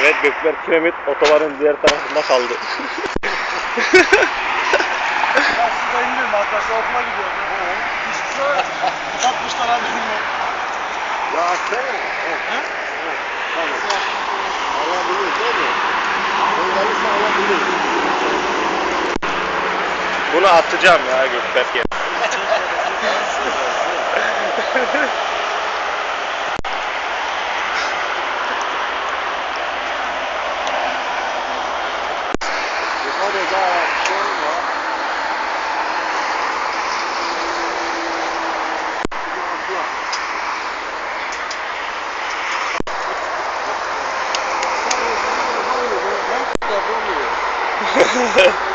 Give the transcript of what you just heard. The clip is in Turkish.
Evet Gökberk Kiremit otobanın diğer tarafında kaldı. Ben suda inmiyorum arkadaşlar okula gidiyorum. Hiçbir şey kapatmışlar abi bilmiyorum. Ya açsana. He? Tamam. Alabilir değil mi? Alabilir. Bunu atacağım ya Gökberk'e. Ha ha ha.